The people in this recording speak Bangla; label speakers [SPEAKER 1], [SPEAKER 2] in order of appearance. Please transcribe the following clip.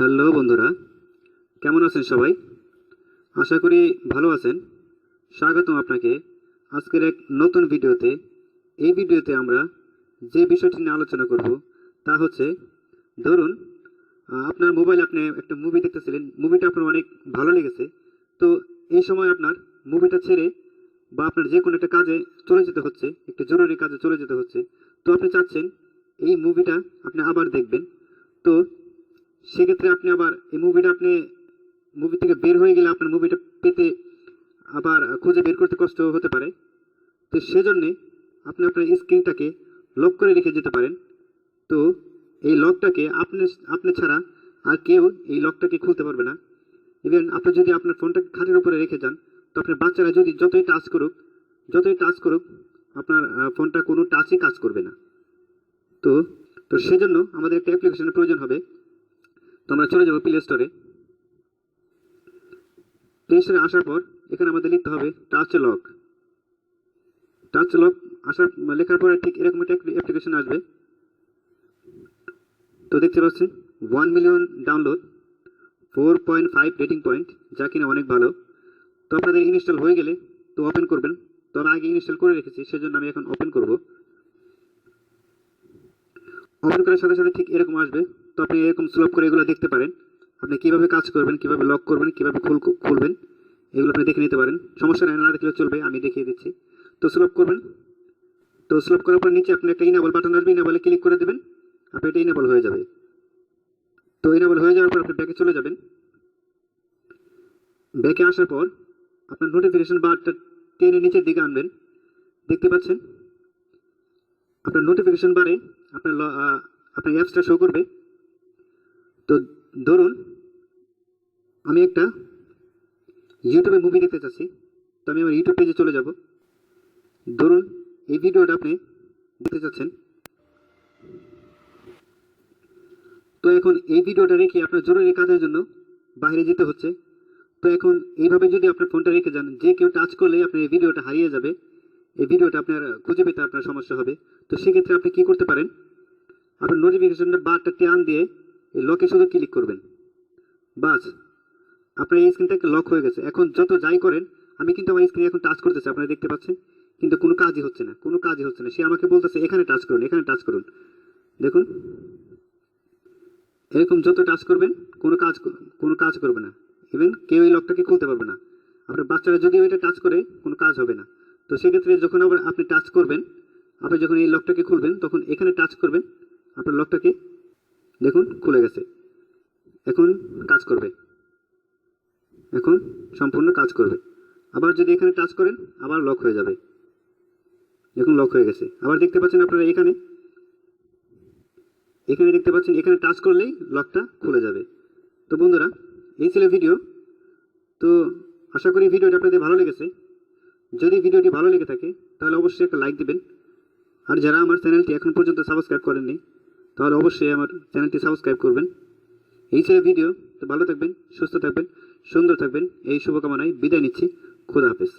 [SPEAKER 1] হ্যালো বন্ধুরা, কেমন আছেন সবাই? আশা করি ভালো আছেন। স্বাগতম আপনাকে। আজকের এক নতুন ভিডিওতে, এই ভিডিওতে আমরা যে বিষয়টি নিয়ে আলোচনা করব, তা হচ্ছে, ধরুন, আপনার মোবাইলে আপনি একটা মুভি দেখতেছিলেন মুভিটা আপনার অনেক ভালো লেগেছে। তো এই সময় আপনার মুভিটা ছেড়ে বা আপনার যে কোনো একটা কাজে চলে যেতে হচ্ছে, একটা জরুরি কাজে চলে যেতে হচ্ছে। তো আপনি চাচ্ছেন, এই মুভিটা আপনি আবার দেখবেন। তো সেক্ষেত্রে আপনি আবার এই মুভিটা আপনি মুভি থেকে বের হয়ে গেলে আপনার মুভিটা পেতে আবার খুঁজে বের করতে কষ্ট হতে পারে। তো সেজন্যে আপনি আপনার স্ক্রিনটাকে লক করে রেখে যেতে পারেন। তো এই লকটাকে আপনি আপনি ছাড়া আর কেউ এই লকটাকে খুলতে পারবে না। ইভেন আপনি যদি আপনার ফোনটা খাটের উপরে রেখে যান, তো আপনার বাচ্চারা যদি যতই টাচ করুক, যতই টাচ করুক, আপনার ফোনটা কোনো টাচই কাজ করবে না। তো তো সেজন্য আমাদের একটা অ্যাপ্লিকেশনের প্রয়োজন হবে। তো আমরা চলে যাব প্লে স্টোরে প্লে স্টোরে আসার পর এখানে আমাদের লিখতে হবে টাচ লক টাচ লক আসার, লেখার পরে ঠিক এরকম একটা অ্যাপ্লিকেশন আসবে। তো দেখতে পাচ্ছেন one million download four point five rating point যা কিনা অনেক ভালো। তো আপনাদের ইনস্টল হয়ে গেলে তো ওপেন করবেন। তো আমি আগে ইনস্টল করে রেখেছি, সেজন্য আমি এখন ওপেন করব। ওপেন করার সাথে সাথে ঠিক এরকম আসবে। তো আপনি এরকম স্লপ করে এগুলো দেখতে পারেন। আপনি কীভাবে কাজ করবেন, কীভাবে লক করবেন, কীভাবে খুল খুলবেন, এগুলো আপনি দেখে নিতে পারেন। সমস্যা নেই, না দেখলে চলবে, আমি দেখিয়ে দিচ্ছি। তো স্লপ করবেন। তো স্লপ করার পর নিচে আপনি একটা ইনাবল বাটন আসবে ইনাবলে ক্লিক করে দেবেন। আপনি এটা ইনাবল হয়ে যাবে। তো ইনাবল হয়ে যাওয়ার পর আপনি ব্যাকে চলে যাবেন। ব্যাকে আসার পর আপনার নোটিফিকেশন বারটা টেনে নিচের দিকে আনবেন। দেখতে পাচ্ছেন? আপনার নোটিফিকেশন বারে আপনার আপনার অ্যাপসটা শো করবে। তো ধরুন, আমি একটা ইউটিউবে মুভি দেখতে চাচ্ছি, তো আমি আমার ইউটিউব পেজে চলে যাব। ধরুন, এই ভিডিওটা আপনি দেখতে চাচ্ছেন। তো এখন এই ভিডিওটা রেখে আপনার জরুরি কাজের জন্য বাইরে যেতে হচ্ছে। তো এখন এইভাবে যদি আপনার ফোনটা রেখে যান, যে কেউ টাচ করলে আপনার এই ভিডিওটা হারিয়ে যাবে। এই ভিডিওটা আপনার খুঁজে পেতে আপনার সমস্যা হবে। তো সেক্ষেত্রে আপনি কি করতে পারেন? আপনার নোটিফিকেশনটা বারটা টান দিয়ে লকে শুধু ক্লিক করবেন। বাস, আপনার এই স্ক্রিনটা লক হয়ে গেছে। এখন যত যাই করেন, আমি কিন্তু আমার স্ক্রিনে এখন টাচ করতেছি, আপনারা দেখতে পাচ্ছেন? কিন্তু কোনো কাজই হচ্ছে না, কোনো কাজই হচ্ছে না। সে আমাকে বলতেছে, এখানে টাচ করুন, এখানে টাচ করুন। দেখুন, এরকম যত টাচ করবেন, কোনো কাজ কোনো কাজ করবে না। ইভেন কেউ এই লকটাকে খুলতে পারবে না। আপনার বাচ্চারা যদি ওইটা টাচ করে, কোনো কাজ হবে না। তো সেক্ষেত্রে যখন আবার আপনি টাচ করবেন, আপনি যখন এই লকটাকে খুলবেন, তখন এখানে টাচ করবেন, আপনার লকটাকে দেখুন, খুলে গেছে। এখন কাজ করবে। এখন সম্পূর্ণ কাজ করবে। আবার যদি এখানে টাচ করেন, আবার লক হয়ে যাবে। দেখুন, লক হয়ে গেছে। আবার দেখতে পাচ্ছেন আপনারা এখানে? এখানে দেখতে পাচ্ছেন, এখানে টাচ করলেই লকটা খুলে যাবে। তো বন্ধুরা, এই ছিল ভিডিও। তো আশা করি ভিডিওটা আপনাদের ভালো লেগেছে। যদি ভিডিওটি ভালো লেগে থাকে, তাহলে অবশ্যই একটা লাইক দিবেন। আর যারা আমার চ্যানেলটি এখন পর্যন্ত সাবস্ক্রাইব করেননি তাহলে অবশ্যই আমার চ্যানেলটি সাবস্ক্রাইব করবেন। এই ছিল ভিডিও। তো ভালো থাকবেন, সুস্থ থাকবেন, সুন্দর থাকবেন। এই শুভকামনায় বিদায় নিচ্ছি। খুদা হাফেজ।